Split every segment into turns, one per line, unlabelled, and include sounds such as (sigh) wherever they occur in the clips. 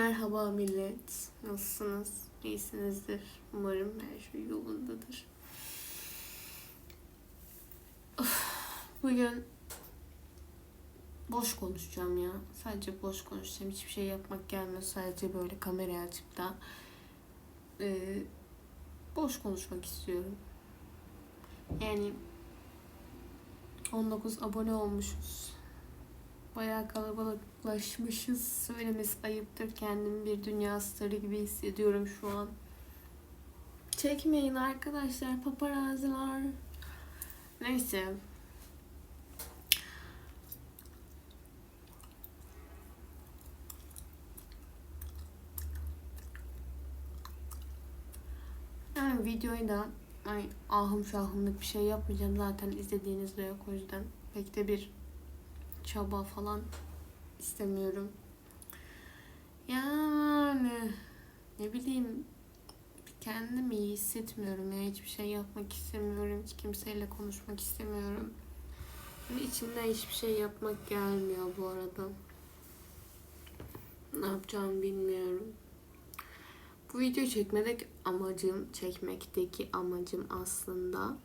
Merhaba millet. Nasılsınız? İyisinizdir. Umarım her şey yolundadır. Of, Bugün boş konuşacağım ya. Sadece boş konuşacağım. Hiçbir şey yapmak gelmiyor. Sadece böyle kamerayı açıp da e, boş konuşmak istiyorum. Yani 19 abone olmuşuz. Bayağı kalabalıklaşmışız. Söylemesi ayıptır. Kendimi bir dünya starı gibi hissediyorum şu an. Çekmeyin arkadaşlar paparaziler. Neyse. Yani videoyu da ay, ahım şahımlık bir şey yapmayacağım. Zaten izlediğiniz de yok o yüzden. Pek de bir çaba falan istemiyorum. Yani ne bileyim kendimi iyi hissetmiyorum ya. Hiçbir şey yapmak istemiyorum hiç kimseyle konuşmak istemiyorum. Ve içimden hiçbir şey yapmak gelmiyor bu arada. Ne yapacağımı bilmiyorum. Bu video çekmedeki amacım çekmekteki amacım aslında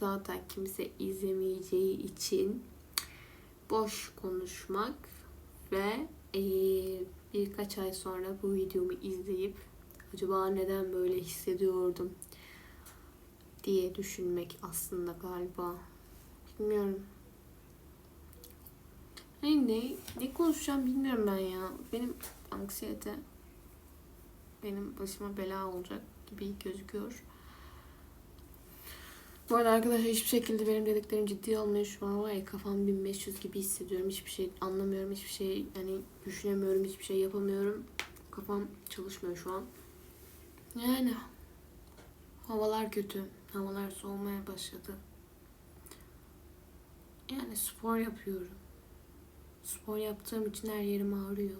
zaten kimse izlemeyeceği için boş konuşmak ve eee, birkaç ay sonra bu videomu izleyip acaba neden böyle hissediyordum diye düşünmek aslında galiba. Bilmiyorum. Ne, ne, ne konuşacağım bilmiyorum ben ya. Benim anksiyete benim başıma bela olacak gibi gözüküyor. Bu arada arkadaşlar hiçbir şekilde benim dediklerim ciddi olmuyor. Şu an var ya kafam 1500 gibi hissediyorum. Hiçbir şey anlamıyorum. Hiçbir şey yani düşünemiyorum. Hiçbir şey yapamıyorum. Kafam çalışmıyor şu an. Yani havalar kötü. Havalar soğumaya başladı. Yani spor yapıyorum. Spor yaptığım için her yerim ağrıyor.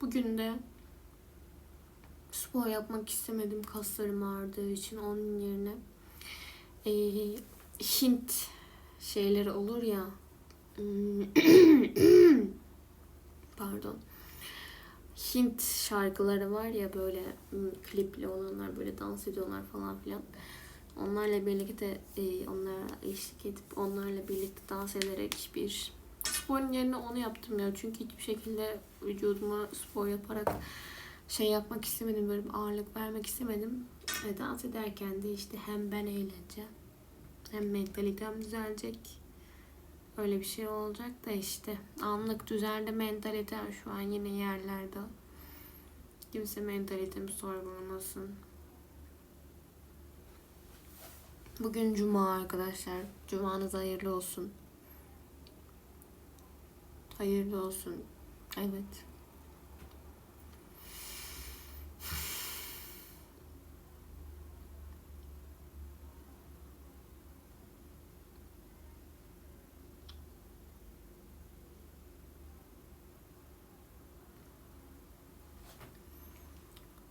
Bugün de spor yapmak istemedim kaslarım ağrıdığı için onun yerine e, Hint şeyleri olur ya. Hmm, (coughs) pardon. Hint şarkıları var ya böyle hmm, klipli olanlar böyle dans ediyorlar falan filan. Onlarla birlikte e, onlara eşlik edip onlarla birlikte dans ederek bir sporun yerine onu yaptım ya. Çünkü hiçbir şekilde vücuduma spor yaparak şey yapmak istemedim böyle bir ağırlık vermek istemedim ve dans ederken de işte hem ben eğleneceğim hem mentalitem düzelecek. Öyle bir şey olacak da işte anlık düzende mentalitem şu an yine yerlerde. Kimse mentalitemi sorgulamasın. Bugün cuma arkadaşlar. Cumanız hayırlı olsun. Hayırlı olsun. Evet.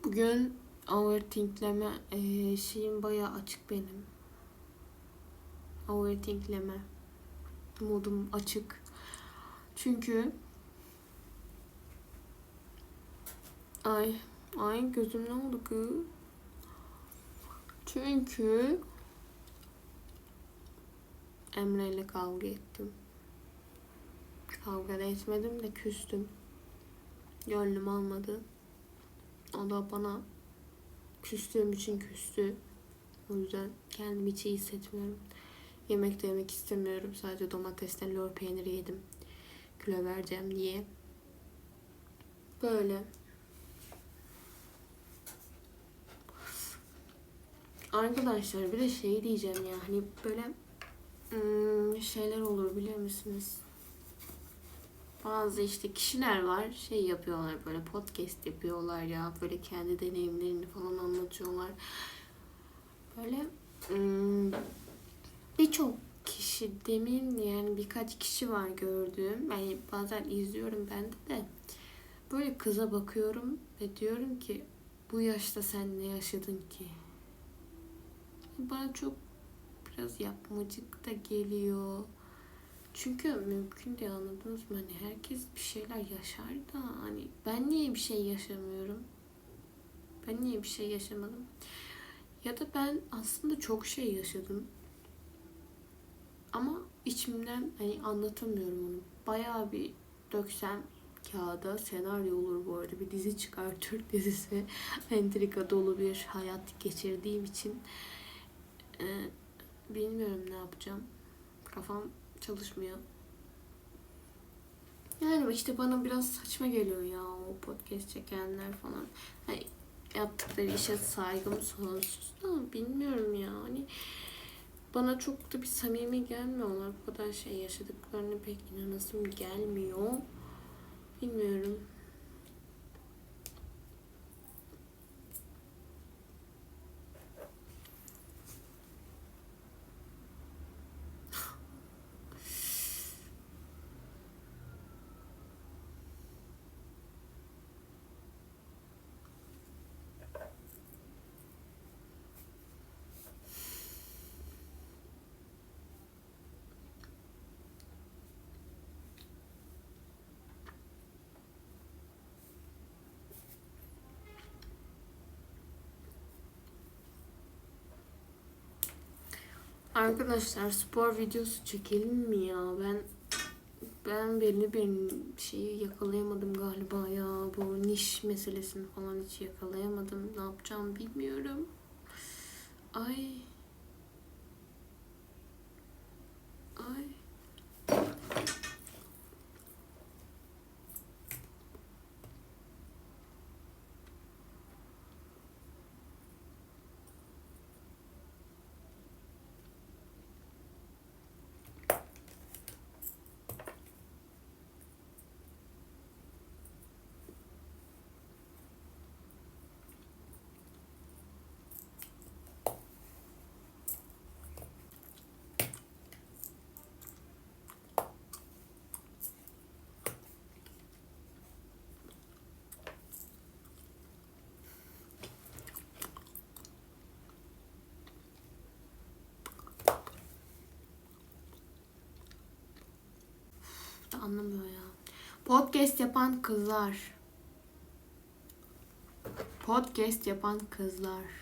Bugün overthinkleme eee, şeyim bayağı açık benim. Overthinkleme modum açık. Çünkü ay ay gözüm ne oldu kız? Çünkü Emre ile kavga ettim. Kavga da etmedim de küstüm. Gönlüm almadı. O da bana küstüğüm için küstü. O yüzden kendimi hiç iyi hissetmiyorum. Yemek de yemek istemiyorum. Sadece domatesten lor peyniri yedim. Kilo vereceğim diye. Böyle. Arkadaşlar bir de şey diyeceğim ya hani böyle ım, şeyler olur bilir misiniz? Bazı işte kişiler var şey yapıyorlar böyle podcast yapıyorlar ya böyle kendi deneyimlerini falan anlatıyorlar. Böyle ım, birçok kişi demin yani birkaç kişi var gördüğüm. Yani bazen izliyorum ben de de böyle kıza bakıyorum ve diyorum ki bu yaşta sen ne yaşadın ki? Bana çok biraz yapmacık da geliyor. Çünkü mümkün değil anladınız mı? Hani herkes bir şeyler yaşar da hani ben niye bir şey yaşamıyorum? Ben niye bir şey yaşamadım? Ya da ben aslında çok şey yaşadım. Ama içimden hani anlatamıyorum onu. Bayağı bir döksem kağıda senaryo olur bu arada. Bir dizi çıkar (laughs) Türk dizisi. Entrika dolu bir hayat geçirdiğim için e, bilmiyorum ne yapacağım. Kafam çalışmıyor. Yani işte bana biraz saçma geliyor ya o podcast çekenler falan. Hani yaptıkları işe saygım sonsuz da bilmiyorum ya. Hani bana çok da bir samimi gelmiyorlar. Bu kadar şey yaşadıklarını pek inanasım gelmiyor. Bilmiyorum. Arkadaşlar spor videosu çekelim mi ya? Ben ben belli bir şeyi yakalayamadım galiba ya. Bu niş meselesini falan hiç yakalayamadım. Ne yapacağım bilmiyorum. Ay. Ay. Anlamıyor ya. Podcast yapan kızlar. Podcast yapan kızlar.